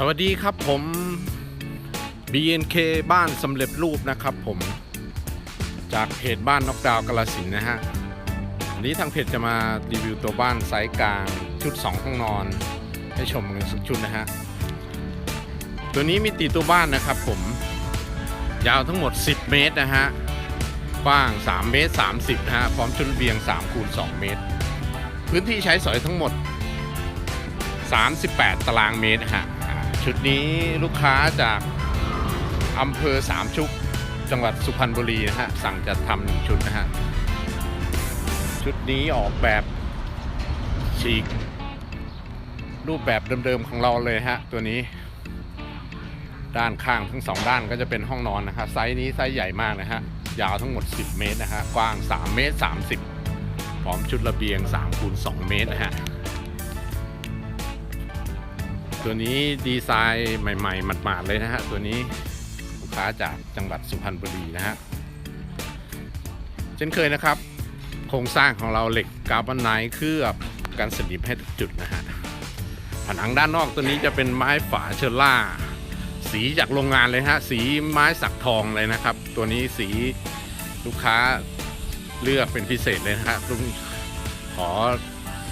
สวัสดีครับผม BNK บ้านสำเร็จรูปนะครับผม จากเพจบ้านนอกดาวกาลสินนะฮะวันนี้ทางเพจจะมารีวิวตัวบ้านไซส์กลางชุด 2 ห้องนอน ให้ชมกันสักชุดนะฮะ ตัวนี้มีตีตัวบ้านนะครับผม ยาวทั้งหมด 10 เมตรนะฮะกว้าง 3 เมตร 30นะฮะ พร้อมชุดเบียง3คูณ2เมตร พื้นที่ใช้สอยทั้งหมด 38 ตารางเมตรนะฮะ ชุดนี้ลูกค้าจากอำเภอสามชุก จังหวัดสุพรรณบุรีนะฮะ สั่งจัดทำหนึ่งชุดนะฮะ ชุดนี้ออกแบบฉีก รูปแบบเดิมๆของเราเลยฮะ ตัวนี้ด้านข้างทั้งสองด้านก็จะเป็นห้องนอนนะฮะไซส์นี้ไซส์ใหญ่มากนะฮะ ยาวทั้งหมด 10 เมตรนะฮะ กว้าง 3 เมตร 30 พร้อมชุดระเบียง3คูณ2เมตรนะฮะ ตัวนี้ดีไซน์ใหม่ ๆ หมาดๆเลยนะฮะ ตัวนี้ลูกค้าจากจังหวัดสุพรรณบุรีนะฮะ เช่นเคยนะครับ โครงสร้างของเราเหล็กกาบอนไนเคลือบกันสนิมให้ทุกจุดนะฮะ ผนังด้านนอกตัวนี้จะเป็นไม้ฝาเชอร่า สีจากโรงงานเลยฮะ สีไม้สักทองเลยนะครับ ตัวนี้สีลูกค้าเลือกเป็นพิเศษเลยนะฮะลุงขอ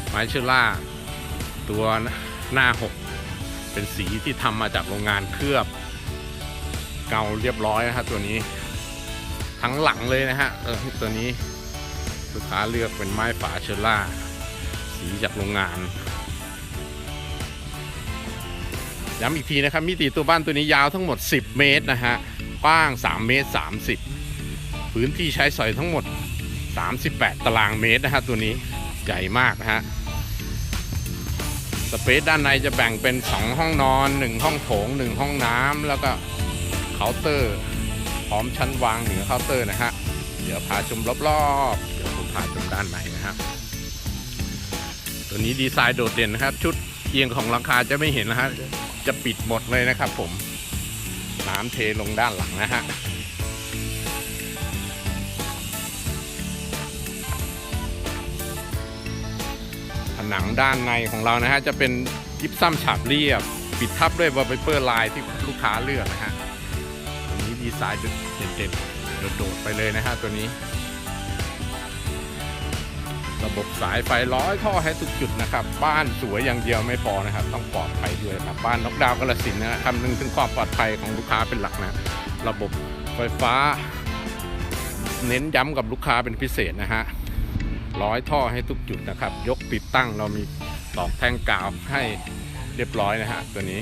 ไม้เชอร่า ตัวหน้าหก เป็นสีที่ทำมาจากโรงงานเคลือบ เกาเรียบร้อยนะฮะตัวนี้ทั้งหลังเลยนะฮะเออตัวนี้ลูกค้าเลือกเป็นไม้ฝาเชอร่า สีจากโรงงาน ย้ำอีกทีนะครับมิติตัวบ้านตัวนี้ยาวทั้งหมด 10 เมตรนะฮะกว้าง 3 เมตร 30 พื้นที่ใช้สอยทั้งหมด 38 ตารางเมตรนะฮะตัวนี้ใหญ่มากนะฮะ สเปซด้านในจะแบ่งเป็น 2 ห้องนอน 1 ห้องโถง 1 ห้องน้ำแล้วก็เคาน์เตอร์พร้อมชั้นวางเหนือเคาน์เตอร์นะฮะ เดี๋ยวพาชมรอบๆ เดี๋ยวผมพาชมด้านในนะฮะ ตัวนี้ดีไซน์โดดเด่นนะครับ ชุดเอียงของหลังคาจะไม่เห็นนะฮะ จะปิดหมดเลยนะครับผม น้ำเทลงด้านหลังนะฮะ ผนังด้านในของเรานะฮะจะเป็นยิปซัมฉาบเรียบ ปิดทับด้วยวอลเปเปอร์ลายที่ลูกค้าเลือกนะฮะตัวนี้ดีไซน์เด่นๆโดดๆไปเลยนะฮะตัวนี้ ระบบสายไฟร้อยท่อให้ทุกจุดนะครับ บ้านสวยอย่างเดียวไม่พอนะครับ ต้องปลอดภัยด้วยครับบ้านนกดาวกระสินธุ์นะคำนึงถึงความปลอดภัยของลูกค้าเป็นหลักนะระบบไฟฟ้า เน้นย้ำกับลูกค้าเป็นพิเศษนะฮะ ร้อยท่อให้ทุกจุดนะครับ ยกติดตั้งเรามีตอกแท่งกาวให้เรียบร้อยนะฮะตัวนี้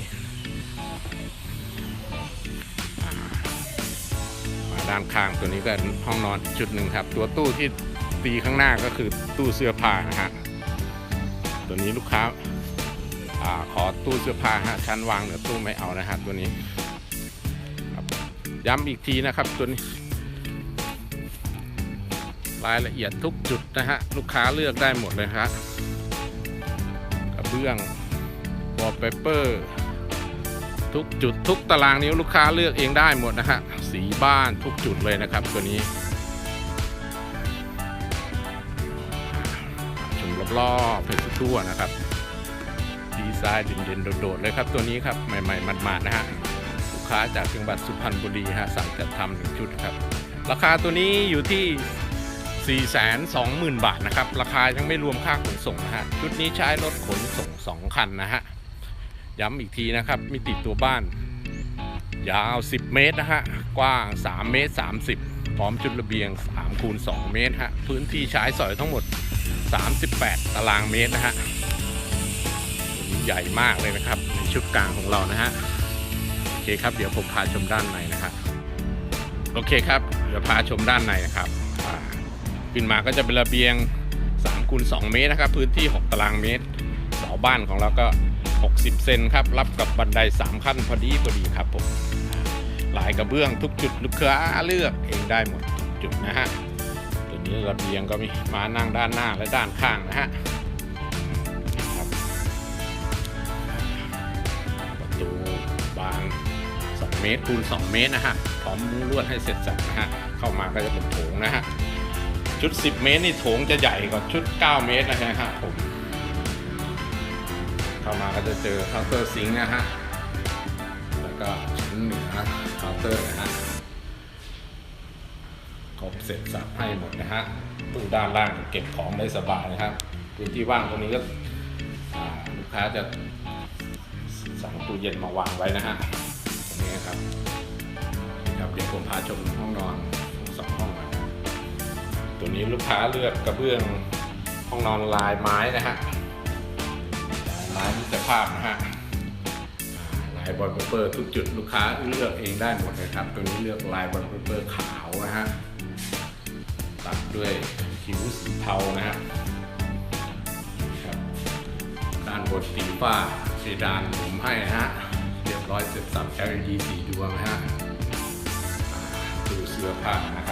มาด้านข้างตัวนี้ก็ห้องนอนจุดหนึ่งครับ ตัวตู้ที่ตีข้างหน้าก็คือตู้เสื้อผ้านะฮะตัวนี้ลูกค้าอาขอตู้เสื้อผ้าฮะชั้นวางเหนือตู้ไม่เอานะฮะตัวนี้ย้ำอีกทีนะครับตัวนี้ รายละเอียดทุกจุดนะฮะลูกค้าเลือกได้หมดเลยฮะกระเบื้องวอลเปเปอร์ทุกจุดทุกตารางนิ้วลูกค้าเลือกเองได้หมดนะฮะสีบ้านทุกจุดเลยนะครับตัวนี้ชมรอบๆเพชรทั่วนะครับ ดีไซน์เด่นๆโดดๆเลยครับตัวนี้ครับใหม่ๆมันๆนะฮะลูกค้าจากจังหวัดสุพรรณบุรีฮะสั่งจัดทำหนึ่งชุดครับ ราคาตัวนี้อยู่ที่ 420,000 บาทนะครับ ราคายังไม่รวมค่าขนส่งนะฮะ ชุดนี้ใช้รถขนส่ง 2 คันนะฮะ ย้ำอีกทีนะครับมิติตัวบ้าน ยาว 10 เมตรนะฮะ กว้าง 3 เมตร 30 พร้อมจุดระเบียง3คูณ2เมตรฮะ พื้นที่ใช้สอยทั้งหมด 38 ตารางเมตรนะฮะใหญ่มากเลยนะครับในชุดกลางของเรานะฮะ โอเคครับ เดี๋ยวผมพาชมด้านในนะครับ โอเคครับ เดี๋ยวพาชมด้านในนะครับ ขึ้นมาก็จะเป็นระเบียง3คูณ2เมตรนะครับ พื้นที่ 6 ตารางเมตรเสาบ้านของเราก็ 60 เซนครับ รับกับบันได 3 ขั้นพอดีพอดีครับผมลายกระเบื้องทุกจุดลูกค้าเลือกเองได้หมดทุกจุดนะฮะตัวนี้ระเบียงก็มีมานั่งด้านหน้าและด้านข้างนะฮะประตูบาน2เมตรคูณ2เมตรนะฮะพร้อมมุ้งลวดให้เสร็จสับนะฮะเข้ามาก็จะเป็นโถงนะฮะ ชุด 10 เมตรนี่โถงจะใหญ่กว่าชุด 9 เมตรนะฮะผม เข้ามาก็จะเจอเคาน์เตอร์ซิงค์นะฮะ แล้วก็ชั้นเหนือเคาน์เตอร์นะฮะ ครบเสร็จสับให้หมดนะฮะ ตู้ด้านล่างเก็บของได้สบายนะครับพื้นที่ว่างตรงนี้ก็ลูกค้าจะสั่งตู้เย็นมาวางไว้นะฮะตรงนี้ครับครับเดี๋ยวผมพาชมห้องนอน ตัวนี้ลูกค้าเลือกกระเบื้องห้องนอนลายไม้นะฮะลายมิตรภาพนะฮะลายบอลเปเปอร์ทุกจุดลูกค้าเลือกเองได้หมดเลยครับ ตัวนี้เลือกลายบอลเปเปอร์ขาวนะฮะตัดด้วยคิ้วสีเทานะฮะครับด้านบนตีฝ้าเพดานผมให้นะฮะเรียบร้อยเสร็จสับ LED สีดวงนะฮะอ่าตู้เสื้อผ้านะ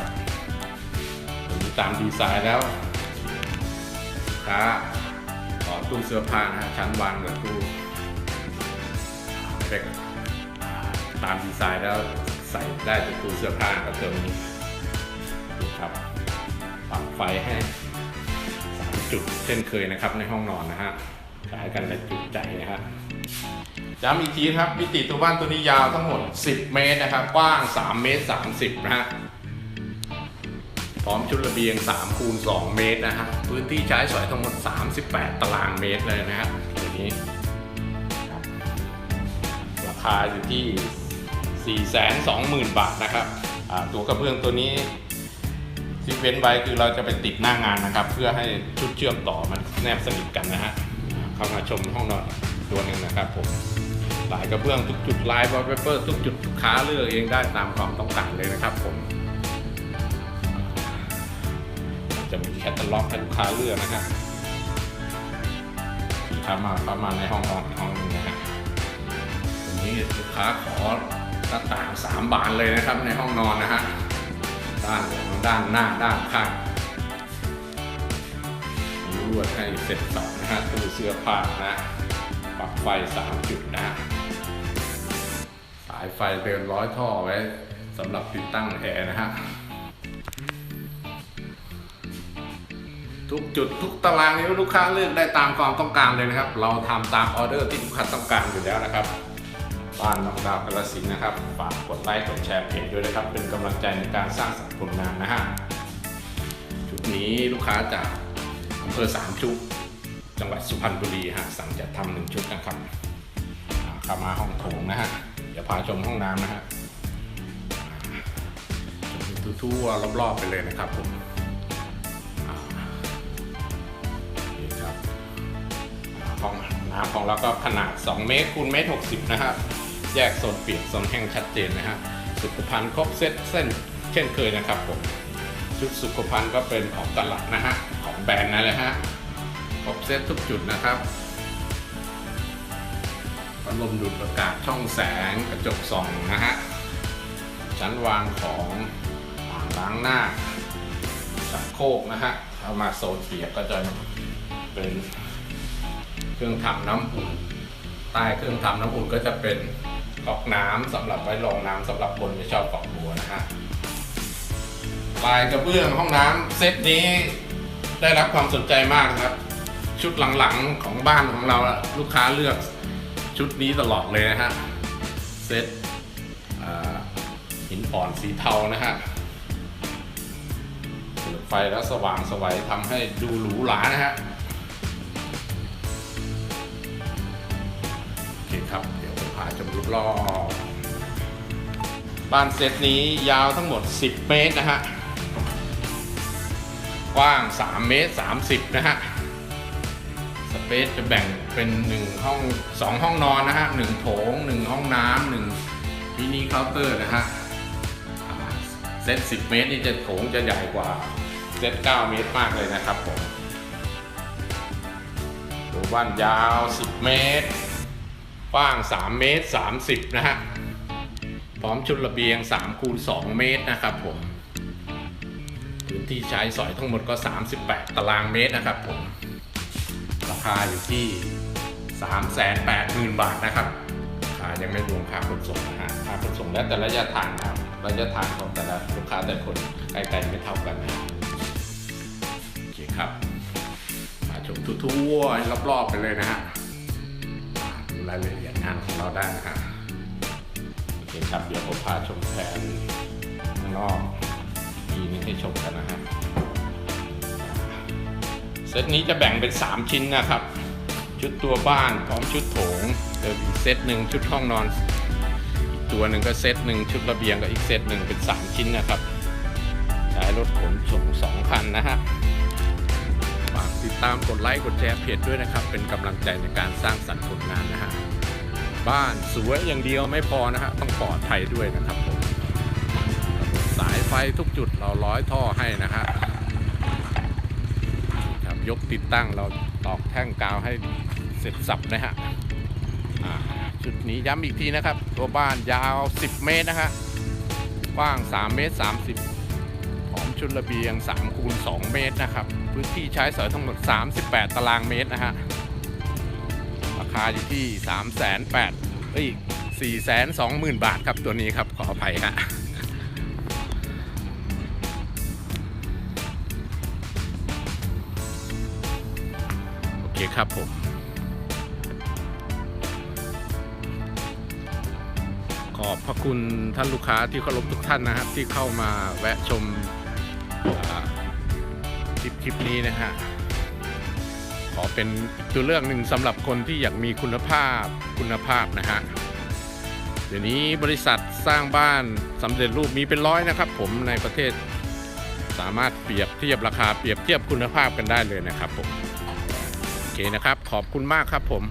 ตามดีไซน์แล้วค้าขอตู้เสื้อผ้านะฮะชั้นวางกับตู้เด็กตามดีไซน์แล้วใส่ได้จากตู้เสื้อผ้าก็เติมนี้ดูครับปรับไฟให้สามจุดเช่นเคยนะครับในห้องนอนนะฮะขายกันในจุดใจนะฮะย้ำอีกทีครับมิติตัวบ้านตัวนี้ยาวทั้งหมด 10 เมตรนะครับ กว้าง 3 เมตร 30 นะฮะ พร้อมชุดระเบียง3คูณ2เมตรนะฮะพื้นที่ใช้สอยทั้งหมด 38 ตารางเมตรเลยนะฮะตัวนี้ ราคาอยู่ที่ 420,000 บาทนะครับตัวกระเบื้องตัวนี้ที่เว้นไว้คือเราจะไปติดหน้างานนะครับ เพื่อให้ชุดเชื่อมต่อมันแนบสนิทกันนะฮะเข้ามาชมห้องนอนตัวหนึ่งนะครับผมลายกระเบื้องทุกจุดลายวอลเปเปอร์ทุกจุดลูกค้าเลือกเองได้ตามความต้องการเลยนะครับผม แคตตาล็อกให้ลูกค้าเลือกนะฮะลูกค้ามาเข้ามาในห้องนอนห้องนึงนะฮะตรงนี้ลูกค้าขอหน้าต่างสามบานเลยนะครับในห้องนอนนะฮะด้านหลังด้านหน้าด้านข้างมีลวดให้เสร็จสับนะฮะตู้เสื้อผ้านะปลั๊กไฟสามจุดนะฮะสายไฟเดินร้อยท่อไว้สำหรับติดตั้งแอร์นะฮะ ทุกจุดทุกตารางนี้ลูกค้าเลือกได้ตามความต้องการเลยนะครับ เราทำตามออเดอร์ที่ลูกค้าต้องการอยู่แล้วนะครับบ้านน้องดาวกระสินนะครับฝากกดไลค์กดแชร์เพจด้วยนะครับ เป็นกำลังใจในการสร้างสรรค์ผลงานนะฮะชุดนี้ลูกค้าจากอำเภอสามชุกจังหวัดสุพรรณบุรีฮะสั่งจัดทำหนึ่งชุดนะครับเข้ามาห้องโถงนะฮะเดี๋ยวพาชมห้องน้ำนะฮะทั่วๆรอบๆไปเลยนะครับผม ห้องน้ำของเราก็ขนาด 2 เมตรคูณเมตร60 นะครับ แยกโซนเปียกโซนแห้งชัดเจนนะฮะสุขภัณฑ์ครบเซตเส้นเช่นเคยนะครับผมชุดสุขภัณฑ์ก็เป็นของตลาดนะฮะของแบรนด์นั่นแหละฮะครบเซตทุกจุดนะครับพัดลมดูดอากาศช่องแสงกระจกส่องนะฮะชั้นวางของอ่างล้างหน้าชักโคกนะฮะเอามาโซนเปียกก็จะเป็น เครื่องทำน้ำอุ่น ใต้เครื่องทำน้ำอุ่นก็จะเป็นก๊อกน้ำสำหรับไว้รองน้ำสำหรับคนที่ชอบกอกบัวนะฮะลายกระเบื้องห้องน้ำเซตนี้ได้รับความสนใจมากครับ ชุดหลังๆของบ้านของเราลูกค้าเลือกชุดนี้ตลอดเลยนะฮะเซตหินอ่อนสีเทานะฮะเปิดไฟแล้วสว่างสวัยทำให้ดูหรูหรานะฮะ รอบบ้านเซตนี้ยาวทั้งหมด 10 เมตรนะฮะ กว้าง 3 เมตร 30 นะฮะ สเปซจะแบ่งเป็น 1 ห้อง 2 ห้องนอนนะฮะ 1 โถง 1 ห้องน้ำ1มินิเคาน์เตอร์นะฮะ เซต 10 เมตรนี่จะโถงจะใหญ่กว่าเซต 9 เมตรมากเลยนะครับผมตัวบ้านยาว 10 เมตร กว้าง 3 เมตร 30 นะฮะ พร้อมชุดระเบียง3คูณ2เมตรนะครับผม พื้นที่ใช้สอยทั้งหมดก็ 38 ตารางเมตรนะครับผม ราคาอยู่ที่ 380,000 บาทนะครับายังไม่รวมค่าขนส่งนะฮะค่าขนส่งและแต่ระยะทางครับระยะทางของแต่ละลูกค้าแต่คนใกล้ๆไม่เท่ากันนะโอเคครับ มาชมทั่วๆรอบๆไปเลยนะฮะ รายละเอียดงานของเราได้นะฮะเคครับ เดี๋ยวผมพาชมแผนข้างนอกทีนี้ให้ชมกันนะฮะเซตนี้จะแบ่งเป็น 3 ชิ้นนะครับ ชุดตัวบ้านพร้อมชุดโถงเดี๋ยวอีกเซตหนึ่งชุดห้องนอน อีกตัวหนึ่งก็เซตหนึ่งชุดระเบียงก็อีกเซตหนึ่งเป็น 3 ชิ้นนะครับใช้รถขนส่งสองคันนะฮะฝาก ติดตามกดไลค์กดแชร์เพจด้วยนะครับ เป็นกำลังใจในการสร้างสรรค์ผลงานนะฮะบ้านสวยอย่างเดียวไม่พอนะฮะต้องปลอดภัยด้วยนะครับผมสายไฟทุกจุดเราร้อยท่อให้นะฮะครับยกติดตั้งเราตอกแท่งกาวให้เสร็จสับนะฮะจุดนี้ย้ำอีกทีนะครับ ตัวบ้านยาว 10 เมตรนะฮะกว้าง 3 เมตร 30ม ชุดระเบียง3คูณ2เมตรนะครับ พื้นที่ใช้สอยทั้งหมด 38 ตารางเมตรนะฮะ ราคาอยู่ที่ 3 8 0 0 0เอ้ย4 2 0 0 0 0 บาทครับตัวนี้ครับ ขออภัยฮะโอเคครับผมขอบพระคุณท่านลูกค้าที่เคารพทุกท่านนะครับที่เข้ามาแวะชม ลิปคลิปนี้นะฮะขอเป็นตัวเลือกหนึ่งสำหรับคนที่อยากมีคุณภาพคุณภาพนะฮะเดี๋ยวนี้บริษัทสร้างบ้านสำเร็จรูปมีเป็นร้อยนะครับ ผมในประเทศสามารถเปรียบเทียบราคาเปรียบเทียบคุณภาพกันได้เลยนะครับผมโอเคนะครับ ขอบคุณมากครับผม